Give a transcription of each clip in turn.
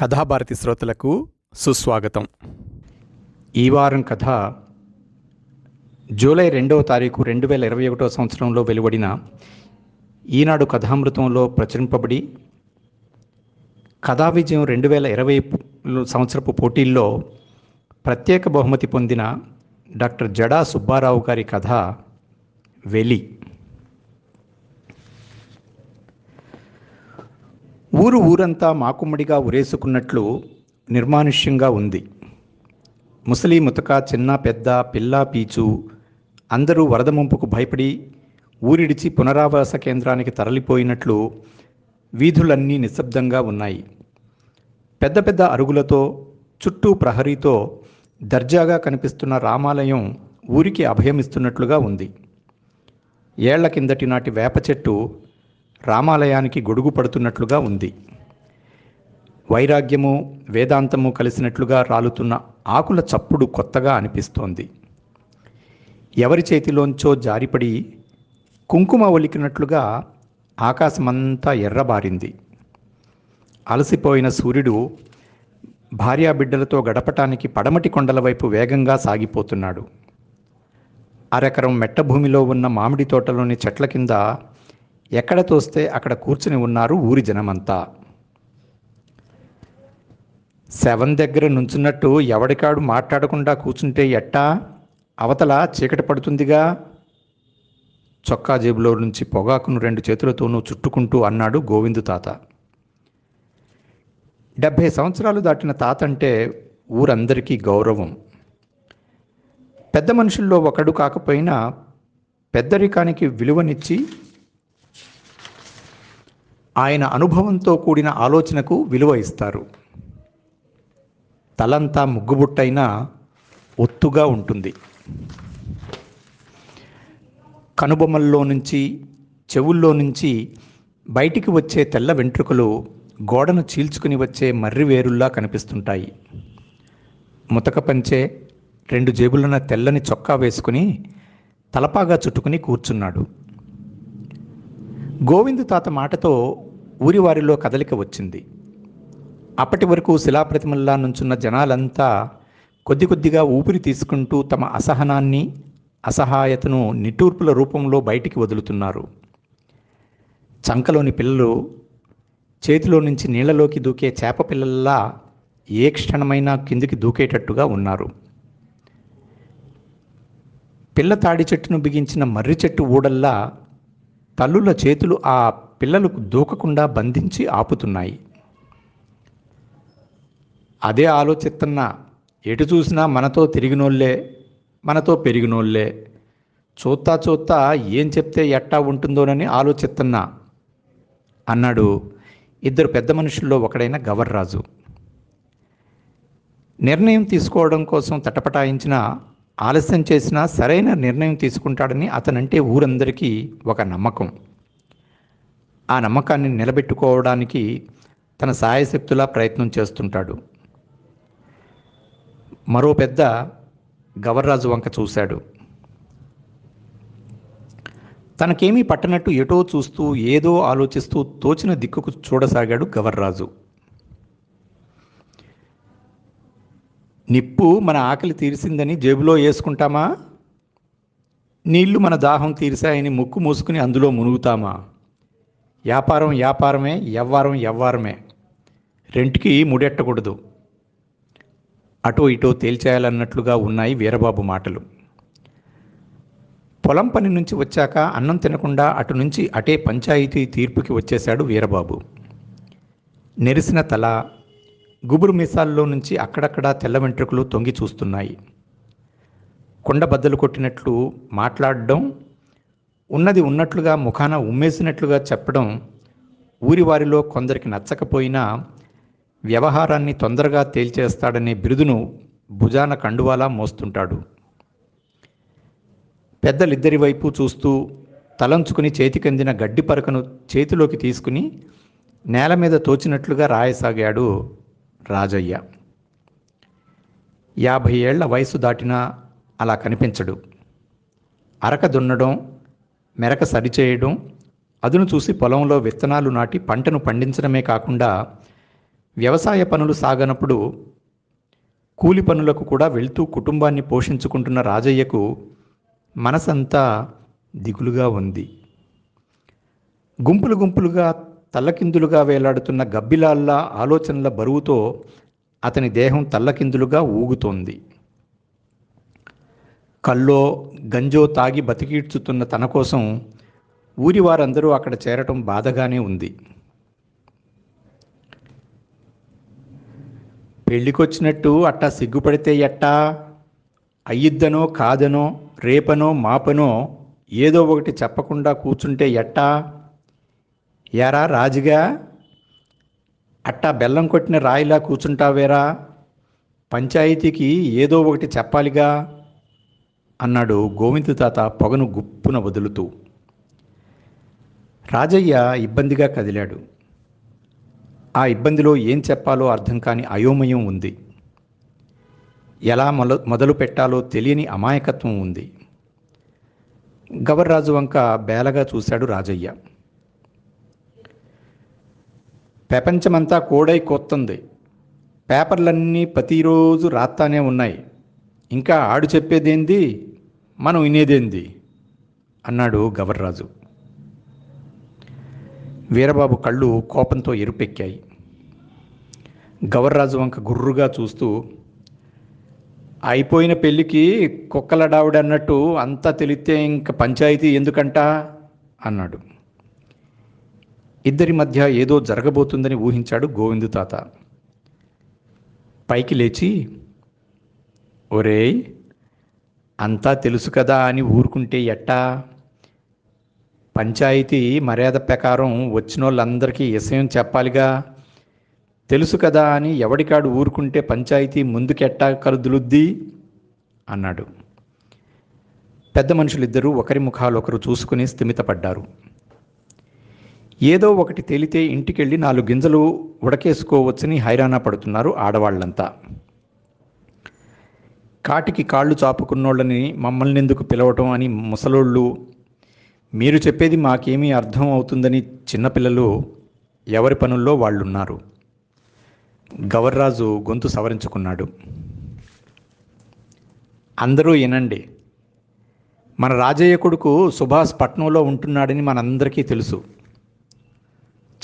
కథాభారతి శ్రోతలకు సుస్వాగతం. ఈ వారం కథ జూలై రెండవ తారీఖు రెండు వేల ఇరవై ఒకటో సంవత్సరంలో వెలువడిన ఈనాడు కథామృతంలో ప్రచురింపబడి కథా విజయం రెండు వేల ఇరవై సంవత్సరపు పోటీల్లో ప్రత్యేక బహుమతి పొందిన డాక్టర్ జడా సుబ్బారావు గారి కథ వెలి. ఊరు ఊరంతా మాకుమ్మడిగా ఉరేసుకున్నట్లు నిర్మానుష్యంగా ఉంది. ముసలి ముతక చిన్న పెద్ద పిల్ల పీచు అందరూ వరద ముంపుకు భయపడి ఊరిడిచి పునరావాస కేంద్రానికి తరలిపోయినట్లు వీధులన్నీ నిశ్శబ్దంగా ఉన్నాయి. పెద్ద పెద్ద అరుగులతో చుట్టూ ప్రహరీతో దర్జాగా కనిపిస్తున్న రామాలయం ఊరికి అభయమిస్తున్నట్లుగా ఉంది. ఏళ్ళ కిందటి నాటి వేప చెట్టు రామాలయానికి గొడుగు పడుతున్నట్లుగా ఉంది. వైరాగ్యము వేదాంతము కలిసినట్లుగా రాలుతున్న ఆకుల చప్పుడు కొత్తగా అనిపిస్తోంది. ఎవరి చేతిలోంచో జారిపడి కుంకుమ ఒలికినట్లుగా ఆకాశమంతా ఎర్రబారింది. అలసిపోయిన సూర్యుడు భార్యాబిడ్డలతో గడపటానికి పడమటి కొండల వైపు వేగంగా సాగిపోతున్నాడు. అరెకరం మెట్టభూమిలో ఉన్న మామిడి తోటలోని చెట్ల కింద ఎక్కడ తోస్తే అక్కడ కూర్చుని ఉన్నారు ఊరి జనమంతా. శవం దగ్గర నుంచున్నట్టు ఎవడికాడు మాట్లాడకుండా కూర్చుంటే ఎట్టా? అవతల చీకటి పడుతుందిగా? చొక్కా జేబులో నుంచి పొగాకును రెండు చేతులతోనూ చుట్టుకుంటూ అన్నాడు గోవిందు తాత. డెబ్భై సంవత్సరాలు దాటిన తాత అంటే ఊరందరికీ గౌరవం. పెద్ద మనుషుల్లో ఒకడు కాకపోయినా పెద్దరికానికి విలువనిచ్చి ఆయన అనుభవంతో కూడిన ఆలోచనకు విలువ ఇస్తారు. తలంతా ముగ్గుబుట్టైనా ఒత్తుగా ఉంటుంది. కనుబొమ్మల్లో నుంచి చెవుల్లో నుంచి బయటికి వచ్చే తెల్ల వెంట్రుకలు గోడను చీల్చుకుని వచ్చే మర్రి వేరుల్లా కనిపిస్తుంటాయి. ముతక పంచే రెండు జేబులున్న తెల్లని చొక్కా వేసుకుని తలపాగా చుట్టుకుని కూర్చున్నాడు. గోవిందు తాత మాటతో ఊరివారిలో కదలిక వచ్చింది. అప్పటి వరకు శిలాప్రతిమల్లా నుంచున్న జనాలంతా కొద్ది కొద్దిగా ఊపిరి తీసుకుంటూ తమ అసహనాన్ని అసహాయతను నిట్టూర్పుల రూపంలో బయటికి వదులుతున్నారు. చంకలోని పిల్లలు చేతిలో నుంచి నీళ్ళలోకి దూకే చేప పిల్లల్లా ఏ క్షణమైనా కిందికి దూకేటట్టుగా ఉన్నారు. పిల్ల తాడి చెట్టును బిగించిన మర్రి చెట్టు ఊడల్లా తల్లుల చేతులు ఆ పిల్లలకు దూకకుండా బంధించి ఆపుతున్నాయి. అదే ఆలోచిస్తున్న ఎటు చూసినా మనతో తిరిగినోళ్ళే మనతో పెరిగినోళ్ళే. చూత్తా చూత్తా ఏం చెప్తే ఎట్టా ఉంటుందోనని ఆలోచిస్తున్నా అన్నాడు ఇద్దరు పెద్ద మనుషుల్లో ఒకడైన గవర్రాజు. నిర్ణయం తీసుకోవడం కోసం తటపటాయించిన ఆలస్యం చేసినా సరైన నిర్ణయం తీసుకుంటాడని అతనంటే ఊరందరికీ ఒక నమ్మకం. ఆ నమ్మకాన్ని నిలబెట్టుకోవడానికి తన సాయశక్తులా ప్రయత్నం చేస్తుంటాడు. మరో పెద్ద గవర్రాజు వంక చూశాడు. తనకేమీ పట్టనట్టు ఎటో చూస్తూ ఏదో ఆలోచిస్తూ తోచిన దిక్కుకు చూడసాగాడు గవర్రాజు. నిప్పు మన ఆకలి తీరిసిందని జేబులో వేసుకుంటామా నీళ్ళు మన దాహం తీరిశాయని ముక్కు మూసుకుని అందులో మునుగుతామా? వ్యాపారం వ్యాపారమే ఎవ్వారం ఎవ్వారమే రెంట్కి ముడెట్టకూడదు. అటో ఇటో తేల్చేయాలన్నట్లుగా ఉన్నాయి వీరబాబు మాటలు. పొలం పని నుంచి వచ్చాక అన్నం తినకుండా అటు నుంచి అటే పంచాయతీ తీర్పుకి వచ్చేశాడు వీరబాబు. నెరిసిన తల గుబురు మీసాల్లో నుంచి అక్కడక్కడా తెల్ల వెంట్రుకలు తొంగి చూస్తున్నాయి. కొండ బద్దలు కొట్టినట్లు మాట్లాడడం ఉన్నది ఉన్నట్లుగా ముఖాన ఉమ్మేసినట్లుగా చెప్పడం ఊరి వారిలో కొందరికి నచ్చకపోయినా వ్యవహారాన్ని తొందరగా తేల్చేస్తాడనే బిరుదును భుజాన కండువాలా మోస్తుంటాడు. పెద్దలిద్దరి వైపు చూస్తూ తలంచుకుని చేతికందిన గడ్డి పరకను చేతిలోకి తీసుకుని నేల మీద తోచినట్లుగా రాయసాగాడు రాజయ్య. యాభై ఏళ్ళ వయసు దాటినా అలా కనిపించడు. అరక దున్నడం మెరక సరిచేయడం అదును చూసి పొలంలో విత్తనాలు నాటి పంటను పండించడమే కాకుండా వ్యవసాయ పనులు సాగనప్పుడు కూలి పనులకు కూడా వెళ్తూ కుటుంబాన్ని పోషించుకుంటున్న రాజయ్యకు మనసంతా దిగులుగా ఉంది. గుంపులు గుంపులుగా తల్లకిందులుగా వేలాడుతున్న గబ్బిలాల్లా ఆలోచనల బరువుతో అతని దేహం తల్లకిందులుగా ఊగుతోంది. కల్లో గంజో తాగి బతికీడ్చుతున్న తన కోసం ఊరి వారందరూ అక్కడ చేరటం బాధగానే ఉంది. పెళ్ళికొచ్చినట్టు అట్టా సిగ్గుపడితే ఎట్టా? అయ్యిద్దనో కాదనో రేపనో మాపనో ఏదో ఒకటి చెప్పకుండా కూర్చుంటే ఎట్టా? యారా రాజుగా? అట్టా బెల్లం కొట్టిన రాయిలా కూర్చుంటావేరా? పంచాయతీకి ఏదో ఒకటి చెప్పాలిగా? అన్నాడు గోవింద తాత పొగను గుప్పున వదులుతూ. రాజయ్య ఇబ్బందిగా కదిలాడు. ఆ ఇబ్బందిలో ఏం చెప్పాలో అర్థం కాని అయోమయం ఉంది. ఎలా మొల మొదలు పెట్టాలో తెలియని అమాయకత్వం ఉంది. గవర్రాజు వంక బేలగా చూశాడు రాజయ్య. ప్రపంచమంతా కోడై కొత్తంది. పేపర్లన్నీ ప్రతిరోజు రాత్తానే ఉన్నాయి. ఇంకా ఆడు చెప్పేదేంది? మనం వినేదేంది? అన్నాడు గవర్రాజు. వీరబాబు కళ్ళు కోపంతో ఎరుపెక్కాయి. గవర్రాజు వంక గుర్రుగా చూస్తూ అయిపోయిన పెళ్ళికి కుక్కలడావుడన్నట్టు అంతా తెలిస్తే ఇంక పంచాయతీ ఎందుకంట? అన్నాడు. ఇద్దరి మధ్య ఏదో జరగబోతుందని ఊహించాడు గోవిందు తాత. పైకి లేచి ఒరేయ్ అంతా తెలుసు కదా అని ఊరుకుంటే ఎట్టా? పంచాయతీ మర్యాద ప్రకారం వచ్చిన వాళ్ళందరికీ విషయం చెప్పాలిగా. తెలుసు కదా అని ఎవడికాడు ఊరుకుంటే పంచాయతీ ముందుకెట్టా కరుదులుద్ది? అన్నాడు. పెద్ద మనుషులిద్దరూ ఒకరి ముఖాలు ఒకరు చూసుకుని స్థిమితపడ్డారు. ఏదో ఒకటి తేలితే ఇంటికెళ్ళి నాలుగు గింజలు ఉడకేసుకోవచ్చని హైరాణ పడుతున్నారు ఆడవాళ్ళంతా. కాటికి కాళ్ళు చాపుకున్నోళ్ళని మమ్మల్ని ఎందుకు పిలవటం అని ముసలోళ్ళు? మీరు చెప్పేది మాకేమీ అర్థం అవుతుందని చిన్నపిల్లలు ఎవరి పనుల్లో వాళ్ళున్నారు? గవర్రాజు గొంతు సవరించుకున్నాడు. అందరూ వినండి. మన రాజయ్య కొడుకు సుభాష్ పట్నంలో ఉంటున్నాడని మనందరికీ తెలుసు.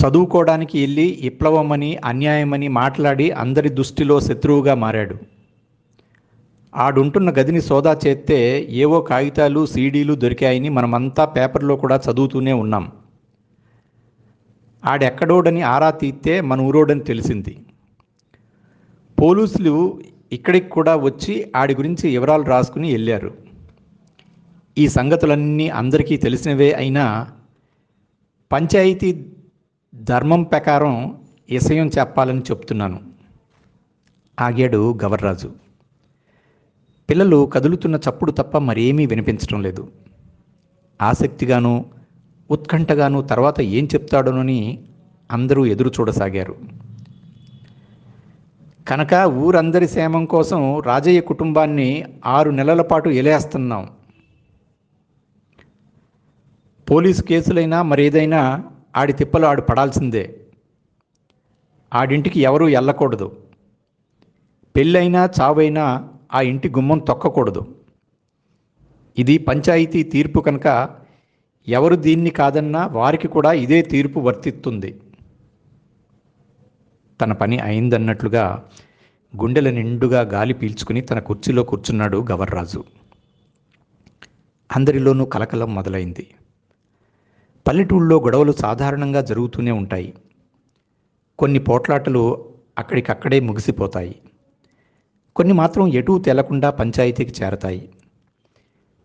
చదువుకోవడానికి వెళ్ళి విప్లవమని అన్యాయమని మాట్లాడి అందరి దృష్టిలో శత్రువుగా మారాడు. ఆడుంటున్న గదిని సోదా చేస్తే ఏవో కాగితాలు సీడీలు దొరికాయని మనమంతా పేపర్లో కూడా చదువుతూనే ఉన్నాం. ఆడెక్కడోడని ఆరా తీస్తే మన ఊరోడని తెలిసింది. పోలీసులు ఇక్కడికి కూడా వచ్చి ఆడి గురించి వివరాలు రాసుకుని వెళ్ళారు. ఈ సంగతులన్నీ అందరికీ తెలిసినవే అయినా పంచాయతీ ధర్మం ప్రకారం విషయం చెప్పాలని చెప్తున్నాను. ఆగాడు గవర్రాజు. పిల్లలు కదులుతున్న చప్పుడు తప్ప మరేమీ వినిపించడం లేదు. ఆసక్తిగాను ఉత్కంఠగాను తర్వాత ఏం చెప్తాడోనని అందరూ ఎదురు చూడసాగారు. కనుక ఊరందరి క్షేమం కోసం రాజయ్య కుటుంబాన్ని ఆరు నెలల పాటు ఎలేస్తున్నాం. పోలీసు కేసులైనా మరేదైనా ఆడి తిప్పలు ఆడు పడాల్సిందే. ఆడింటికి ఎవరూ వెళ్ళకూడదు పెళ్ళైనా చావైనా ఆ ఇంటి గుమ్మం తొక్కకూడదు. ఇది పంచాయతీ తీర్పు కనుక ఎవరు దీన్ని కాదన్నా వారికి కూడా ఇదే తీర్పు వర్తిస్తుంది. తన పని అయిందన్నట్లుగా గుండెల నిండుగా గాలి పీల్చుకుని తన కుర్చీలో కూర్చున్నాడు గవర్రాజు. అందరిలోనూ కలకలం మొదలైంది. పల్లెటూళ్ళలో గొడవలు సాధారణంగా జరుగుతూనే ఉంటాయి. కొన్ని పోట్లాటలు అక్కడికక్కడే ముగిసిపోతాయి. కొన్ని మాత్రం ఎటూ తేలకుండా పంచాయతీకి చేరతాయి.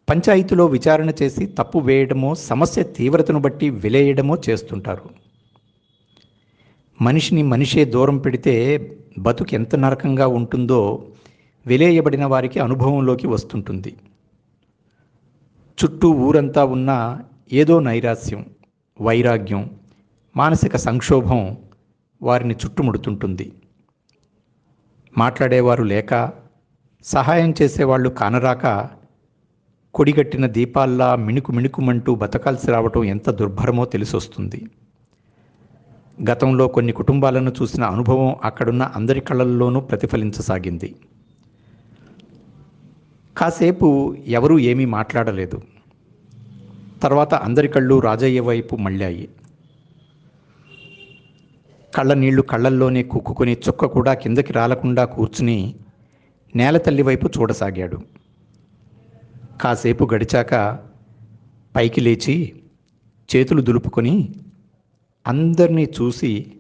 పంచాయతీలో విచారణ చేసి తప్పు వేయడమో సమస్య తీవ్రతను బట్టి విలేయడమో చేస్తుంటారు. మనిషిని మనిషే దూరం పెడితే బతుకు ఎంత నరకంగా ఉంటుందో విలేయబడిన వారికి అనుభవంలోకి వస్తుంటుంది. చుట్టూ ఊరంతా ఉన్న ఏదో నైరాస్యం వైరాగ్యం మానసిక సంక్షోభం వారిని చుట్టుముడుతుంటుంది. మాట్లాడేవారు లేక సహాయం చేసేవాళ్ళు కానరాక కొడిగట్టిన దీపాల్లా మిణుకు మిణుకుమంటూ బతకాల్సి రావటం ఎంత దుర్భరమో తెలిసొస్తుంది. గతంలో కొన్ని కుటుంబాలను చూసిన అనుభవం అక్కడున్న అందరి కళ్ళల్లోనూ ప్రతిఫలించసాగింది. కాసేపు ఎవరూ ఏమీ మాట్లాడలేదు. తర్వాత అందరి కళ్ళు రాజయ్య వైపు మళ్ళాయి. కళ్ళ నీళ్ళు కళ్ళల్లోనే కుక్కుని చుక్క కూడా కిందకి రాలకుండా కూర్చుని నేల తల్లి వైపు చూడసాగాడు. కాసేపు గడిచాక పైకి లేచి చేతులు దులుపుకొని అందరినీ చూసి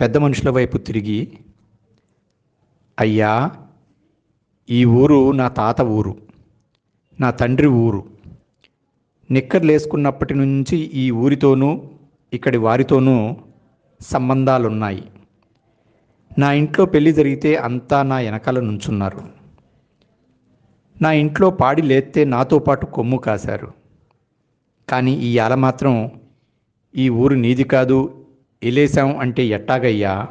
పెద్ద మనుషుల వైపు తిరిగి అయ్యా ఈ ఊరు నా తాత ఊరు నా తండ్రి ఊరు. నిక్కర్లేసుకున్నప్పటి నుంచి ఈ ఊరితోనూ ఇక్కడి వారితోనూ సంబంధాలున్నాయి. నా ఇంట్లో పెళ్ళి జరిగితే అంతా నా వెనకాల నుంచున్నారు. నా ఇంట్లో పాడి లేస్తే నాతో పాటు కొమ్ము కాశారు. కానీ ఈ ఆల మాత్రం ఈ ఊరు నీది కాదు ఎలేశాం అంటే ఎట్టాగయ్యా?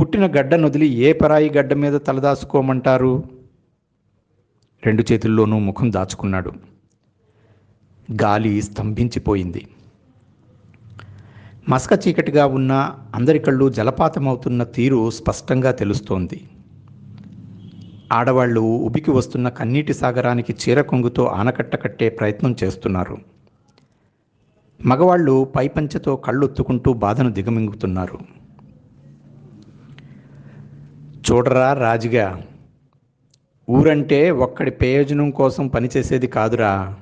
పుట్టిన గడ్డ నొదిలి ఏ పరాయి గడ్డ మీద తలదాచుకోమంటారు రెండు చేతుల్లోనూ ముఖం దాచుకున్నాడు. గాలి స్తంభించిపోయింది. మసక చీకటిగా ఉన్న అందరి కళ్ళు జలపాతమవుతున్న తీరు స్పష్టంగా తెలుస్తోంది. ఆడవాళ్ళు ఉబికి వస్తున్న కన్నీటి సాగరానికి చీర కొంగుతో ఆనకట్ట కట్టే ప్రయత్నం చేస్తున్నారు. మగవాళ్ళు పైపంచతో కళ్ళొత్తుకుంటూ బాధను దిగమింగుతున్నారు. చూడరా రాజుగా ఊరంటే ఒక్కడి ప్రయోజనం కోసం పనిచేసేది కాదురా.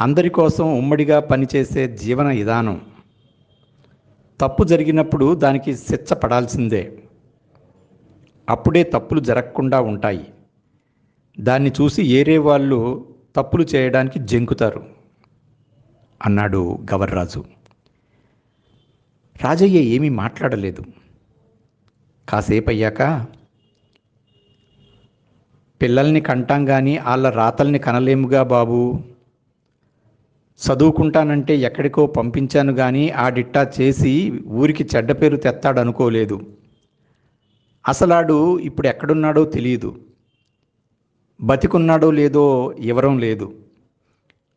అందరి కోసం ఉమ్మడిగా పనిచేసే జీవన విధానం. తప్పు జరిగినప్పుడు దానికి శిక్ష పడాల్సిందే. అప్పుడే తప్పులు జరగకుండా ఉంటాయి. దాన్ని చూసి ఏరే వాళ్ళు తప్పులు చేయడానికి జంకుతారు. అన్నాడు గవర్రాజు. రాజయ్య ఏమీ మాట్లాడలేదు. కాసేపు అయ్యాక పిల్లల్ని కంటాం కానీ వాళ్ళ రాతల్ని కనలేముగా బాబు? చదువుకుంటానంటే ఎక్కడికో పంపించాను కానీ ఆడిట్టా చేసి ఊరికి చెడ్డ పేరు తెత్తాడనుకోలేదు. అసలాడు ఇప్పుడు ఎక్కడున్నాడో తెలియదు. బతికున్నాడో లేదో వివరం లేదు.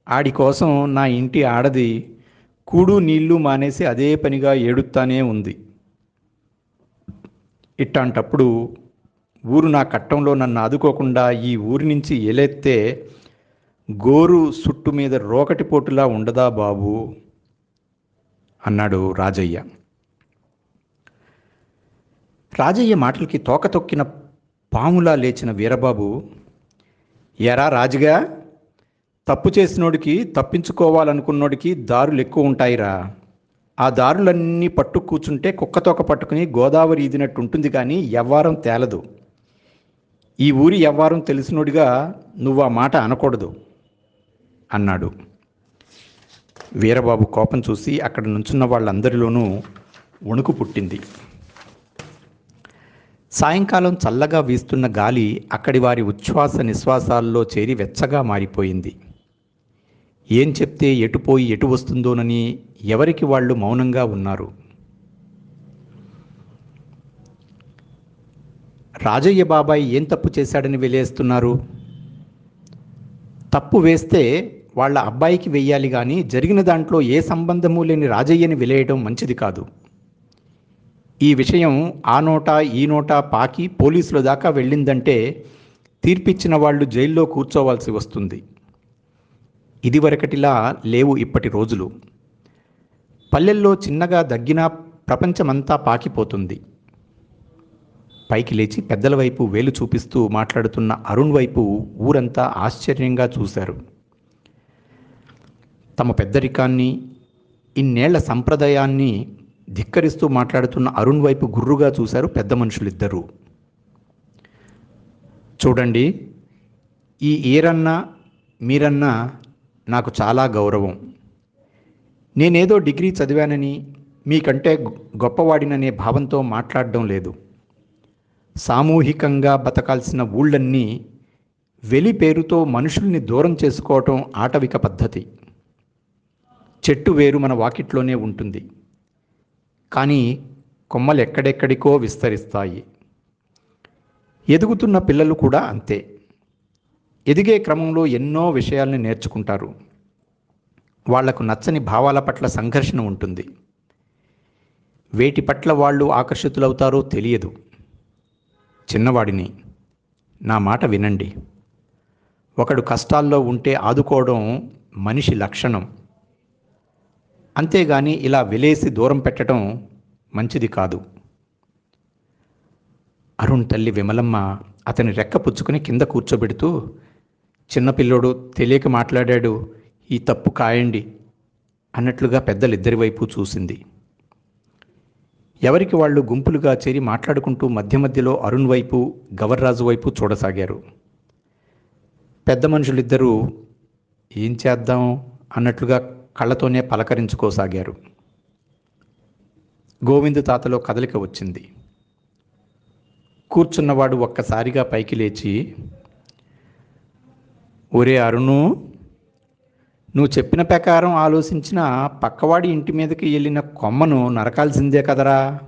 ఆడి కోసం నా ఇంటి ఆడది కూడు నీళ్ళు మానేసి అదే పనిగా ఏడుస్తానే ఉంది. ఇట్లాంటప్పుడు ఊరు నా కట్టంలో నన్ను ఆదుకోకుండా ఈ ఊరి నుంచి ఎలెత్తే గోరు సుట్టు మీద రోకటి పోటులా ఉండదా బాబు? అన్నాడు రాజయ్య. రాజయ్య మాటలకి తోక తొక్కిన పాములా లేచిన వీరబాబు ఎరా రాజుగా తప్పు చేసినోడికి తప్పించుకోవాలనుకున్నోడికి దారులు ఎక్కువ ఉంటాయిరా. ఆ దారులన్నీ పట్టు కూర్చుంటే కుక్కతోక పట్టుకుని గోదావరి ఈదినట్టు ఉంటుంది కానీ ఎవ్వారం తేలదు. ఈ ఊరి ఎవ్వారం తెలిసినోడిగా నువ్వు ఆ మాట అనకూడదు. అన్నాడు. వీరబాబు కోపం చూసి అక్కడ నుంచున్న వాళ్ళందరిలోనూ వణుకు పుట్టింది. సాయంకాలం చల్లగా వీస్తున్న గాలి అక్కడి వారి ఉచ్ఛ్వాస నిశ్వాసాల్లో చేరి వెచ్చగా మారిపోయింది. ఏం చెప్తే ఎటుపోయి ఎటు వస్తుందోనని ఎవరికి వాళ్ళు మౌనంగా ఉన్నారు. రాజయ్య బాబాయ్ ఏం తప్పు చేశాడని వెలేస్తున్నారు తప్పు వేస్తే వాళ్ళ అబ్బాయికి వెయ్యాలి కానీ జరిగిన దాంట్లో ఏ సంబంధము లేని రాజయ్యని వెలేయడం మంచిది కాదు. ఈ విషయం ఆ నోట ఈ నోట పాకి పోలీసుల దాకా వెళ్ళిందంటే తీర్పిచ్చిన వాళ్ళు జైల్లో కూర్చోవాల్సి వస్తుంది. ఇదివరకటిలా లేవు ఇప్పటి రోజులు. పల్లెల్లో చిన్నగా దగ్గినా ప్రపంచమంతా పాకిపోతుంది. పైకి లేచి పెద్దల వైపు వేలు చూపిస్తూ మాట్లాడుతున్న అరుణ్ వైపు ఊరంతా ఆశ్చర్యంగా చూశారు. తమ పెద్దరికాన్ని ఇన్నేళ్ళ సంప్రదాయాన్ని ధిక్కరిస్తూ మాట్లాడుతున్న అరుణ్ వైపు గుర్రుగా చూశారు పెద్ద మనుషులిద్దరూ. చూడండి ఈ ఈరన్నా మీరన్నా నాకు చాలా గౌరవం. నేనేదో డిగ్రీ చదివానని మీకంటే గొప్పవాడిననే భావంతో మాట్లాడడం లేదు. సామూహికంగా బతకాల్సిన ఊళ్ళన్నీ వెలి పేరుతో మనుషుల్ని దూరం చేసుకోవటం ఆటవిక పద్ధతి. చెట్టు వేరు మన వాకిట్లోనే ఉంటుంది. కానీ కొమ్మలు ఎక్కడెక్కడికో విస్తరిస్తాయి. ఎదుగుతున్న పిల్లలు కూడా అంతే. ఎదిగే క్రమంలో ఎన్నో విషయాల్ని నేర్చుకుంటారు. వాళ్ళకు నచ్చని భావాల పట్ల సంఘర్షణ ఉంటుంది. వేటి పట్ల వాళ్ళు ఆకర్షితులవుతారో తెలియదు. చిన్నవాడిని. నా మాట వినండి. ఒకడు కష్టాల్లో ఉంటే ఆదుకోవడం మనిషి లక్షణం. అంతేగాని ఇలా వెలేసి దూరం పెట్టడం మంచిది కాదు. అరుణ్ తల్లి విమలమ్మ అతని రెక్క పుచ్చుకుని కింద కూర్చోబెడుతూ చిన్నపిల్లోడు తెలియక మాట్లాడాడు ఈ తప్పు కాయండి అన్నట్లుగా పెద్దలిద్దరి వైపు చూసింది. ఎవరికి వాళ్ళు గుంపులుగా చేరి మాట్లాడుకుంటూ మధ్య మధ్యలో అరుణ్ వైపు గవర్రాజు వైపు చూడసాగారు. పెద్ద మనుషులిద్దరూ ఏం చేద్దాం అన్నట్లుగా కళ్ళతోనే పలకరించుకోసాగారు. గోవిందు తాతలో కదలిక వచ్చింది. కూర్చున్నవాడు ఒక్కసారిగా పైకి లేచి ఒరే అరుణు నువ్వు చెప్పిన ప్రకారం ఆలోచించిన పక్కవాడి ఇంటి మీదకి వెళ్ళిన కొమ్మను నరకాల్సిందే కదరా.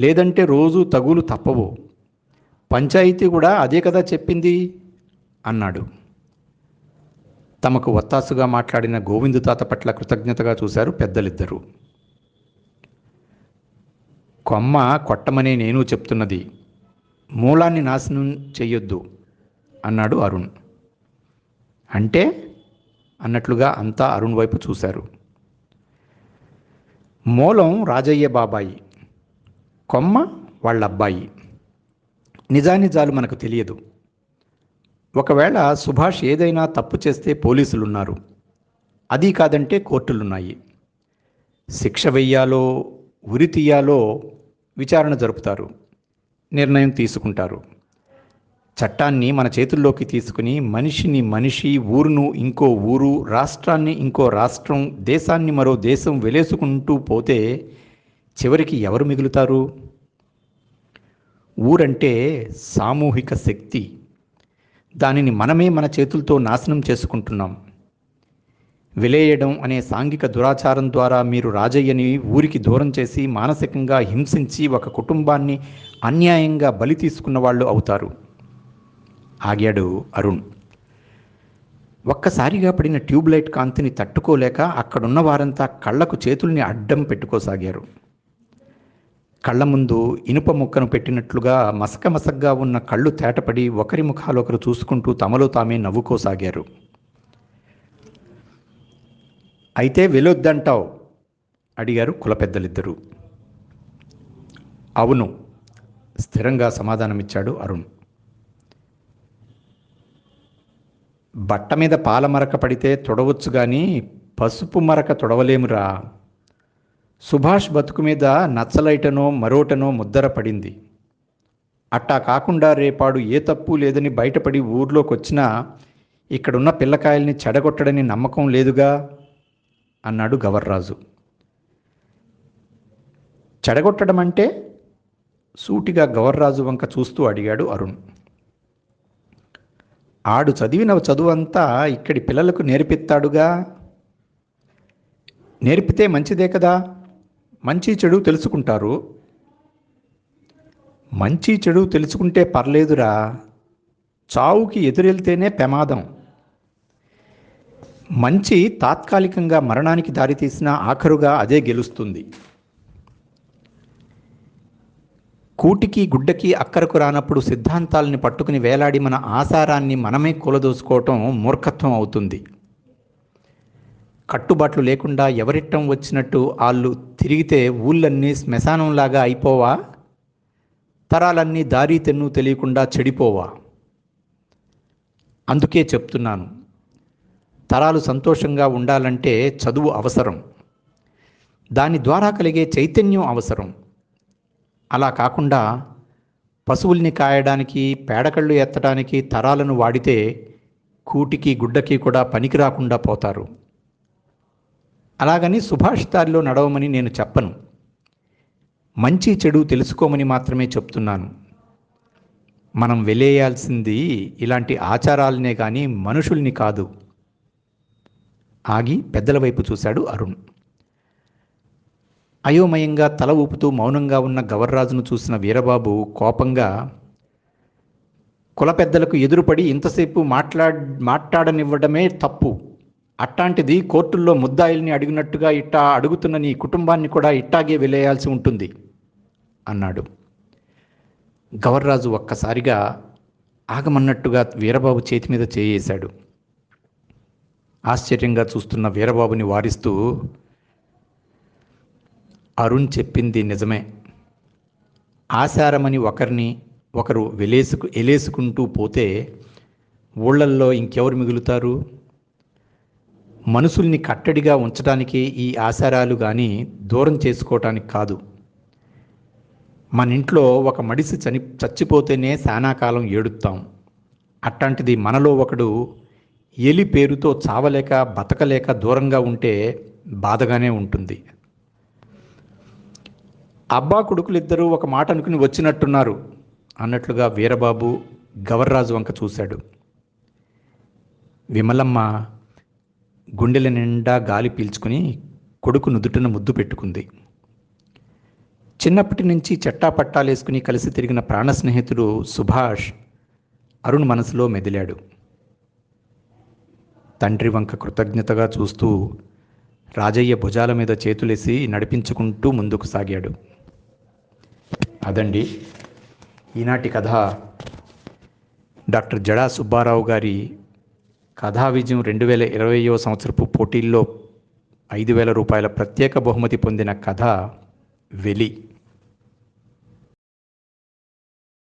లేదంటే రోజు తగులు తప్పవు. పంచాయతీ కూడా అదే కదా చెప్పింది అన్నాడు. తమకు ఒత్తాసుగా మాట్లాడిన గోవిందు తాత పట్ల కృతజ్ఞతగా చూశారు పెద్దలిద్దరూ. కొమ్మ కొట్టమనే నేను చెప్తున్నది. మూలాన్ని నాశనం చెయ్యొద్దు అన్నాడు అరుణ్. అంటే? అన్నట్లుగా అంతా అరుణ్ వైపు చూశారు. మూలం రాజయ్య బాబాయి కొమ్మ వాళ్ళ అబ్బాయి. నిజానిజాలు మనకు తెలియదు. ఒకవేళ సుభాష్ ఏదైనా తప్పు చేస్తే పోలీసులున్నారు. అది కాదంటే కోర్టులున్నాయి. శిక్ష వెయ్యాలో ఉరి తీయాలో విచారణ జరుపుతారు. నిర్ణయం తీసుకుంటారు. చట్టాన్ని మన చేతుల్లోకి తీసుకుని మనిషిని మనిషి ఊరును ఇంకో ఊరు రాష్ట్రాన్ని ఇంకో రాష్ట్రం దేశాన్ని మరో దేశం వెలేసుకుంటూ పోతే చివరికి ఎవరు మిగులుతారు? ఊరంటే సామూహిక శక్తి. దానిని మనమే మన చేతులతో నాశనం చేసుకుంటున్నాం. విలేయడం అనే సాంఘిక దురాచారం ద్వారా మీరు రాజయ్యని ఊరికి దూరం చేసి మానసికంగా హింసించి ఒక కుటుంబాన్ని అన్యాయంగా బలి తీసుకున్న వాళ్ళు అవుతారు. ఆగాడు అరుణ్. ఒక్కసారిగా పడిన ట్యూబ్లైట్ కాంతిని తట్టుకోలేక అక్కడున్న వారంతా కళ్ళకు చేతుల్ని అడ్డం పెట్టుకోసాగారు. కళ్ళ ముందు ఇనుప ముక్కను పెట్టినట్లుగా మసక మసగ్గా ఉన్న కళ్ళు తేటపడి ఒకరి ముఖాలొకరు చూసుకుంటూ తమలో తామే నవ్వుకోసాగారు. అయితే వెళ్ళొద్దంటావు? అడిగారు కుల పెద్దలిద్దరూ. అవును. స్థిరంగా సమాధానమిచ్చాడు అరుణ్. బట్ట మీద పాల మరక పడితే తొడవచ్చు కానీ పసుపు మరక తొడవలేమురా. సుభాష్ బతుకు మీద నచ్చలైటనో మరోటనో ముద్దర పడింది. అట్టా కాకుండా రేపాడు ఏ తప్పు లేదని బయటపడి ఊర్లోకి వచ్చినా ఇక్కడున్న పిల్లకాయల్ని చెడగొట్టడని నమ్మకం లేదుగా అన్నాడు గవర్రాజు. చెడగొట్టడం అంటే సూటిగా గవర్రాజు వంక చూస్తూ అడిగాడు అరుణ్. ఆడు చదివిన చదువంతా ఇక్కడి పిల్లలకు నేర్పిస్తాడుగా? నేర్పితే మంచిదే కదా? మంచి చెడు తెలుసుకుంటారు. మంచి చెడు తెలుసుకుంటే పర్లేదురా. చావుకి ఎదురెళ్తేనే ప్రమాదం. మంచి తాత్కాలికంగా మరణానికి దారితీసిన ఆఖరుగా అదే గెలుస్తుంది. కూటికి గుడ్డకి అక్కరకు రానప్పుడు సిద్ధాంతాలని పట్టుకుని వేలాడి మన ఆసారాన్ని మనమే కూలదోసుకోవటం మూర్ఖత్వం అవుతుంది. కట్టుబాట్లు లేకుండా ఎవరిట్టం వచ్చినట్టు వాళ్ళు తిరిగితే ఊళ్ళన్నీ శ్మశానంలాగా అయిపోవా? తరాలన్నీ దారి తెన్ను తెలియకుండా చెడిపోవా? అందుకే చెప్తున్నాను తరాలు సంతోషంగా ఉండాలంటే చదువు అవసరం. దాని ద్వారా కలిగే చైతన్యం అవసరం. అలా కాకుండా పశువుల్ని కాయడానికి పేడకళ్ళు ఎత్తడానికి తరాలను వాడితే కూటికి గుడ్డకి కూడా పనికి రాకుండా పోతారు. అలాగని సుభాష్ దారిలో నడవమని నేను చెప్పను. మంచి చెడు తెలుసుకోమని మాత్రమే చెప్తున్నాను. మనం వెలేయాల్సింది ఇలాంటి ఆచారాలనే కానీ మనుషుల్ని కాదు. ఆగి పెద్దల వైపు చూశాడు అరుణ్. అయోమయంగా తల ఊపుతూ మౌనంగా ఉన్న గవర్రాజును చూసిన వీరబాబు కోపంగా కుల పెద్దలకు ఎదురుపడి ఇంతసేపు మాట్లాడ్ మాట్లాడనివ్వడమే తప్పు. అట్లాంటిది కోర్టుల్లో ముద్దాయిల్ని అడిగినట్టుగా ఇట్టా అడుగుతున్న నీ కుటుంబాన్ని కూడా ఇట్టాగే వెలేయాల్సి ఉంటుంది అన్నాడు. గవర్రాజు ఒక్కసారిగా ఆగమన్నట్టుగా వీరబాబు చేతి మీద చేయేశాడు. ఆశ్చర్యంగా చూస్తున్న వీరబాబుని వారిస్తూ అరుణ్ చెప్పింది నిజమే. ఆశారమని ఒకరిని ఒకరు వెలేసుకు ఎలేసుకుంటూ పోతే ఊళ్ళల్లో ఇంకెవరు మిగులుతారు? మనుషుల్ని కట్టడిగా ఉంచడానికి ఈ ఆచారాలు కానీ దూరం చేసుకోవటానికి కాదు. మన ఇంట్లో ఒక మడిసి చని చచ్చిపోతేనే సానాకాలం ఏడుస్తాం అట్లాంటిది మనలో ఒకడు ఎలి పేరుతో చావలేక బతకలేక దూరంగా ఉంటే బాధగానే ఉంటుంది. అబ్బా కొడుకులు ఇద్దరూ ఒక మాట అనుకుని వచ్చినట్టున్నారు అన్నట్లుగా వీరబాబు గవర్రాజు వంక చూశాడు. విమలమ్మ గుండెల నిండా గాలి పీల్చుకుని కొడుకు నుదుటిన ముద్దు పెట్టుకుంది. చిన్నప్పటి నుంచి చెట్టా పట్టాలేసుకుని కలిసి తిరిగిన ప్రాణ స్నేహితుడు సుభాష్ అరుణ్ మనసులో మెదిలాడు. తండ్రి వంక కృతజ్ఞతగా చూస్తూ రాజయ్య భుజాల మీద చేతులేసి నడిపించుకుంటూ ముందుకు సాగాడు. అదండి ఈనాటి కథ డాక్టర్ జడా సుబ్బారావు గారి కథా విజయం రెండు వేల ఇరవయో సంవత్సరపు పోటీల్లో ఐదు వేల రూపాయల ప్రత్యేక బహుమతి పొందిన కథ వెలి.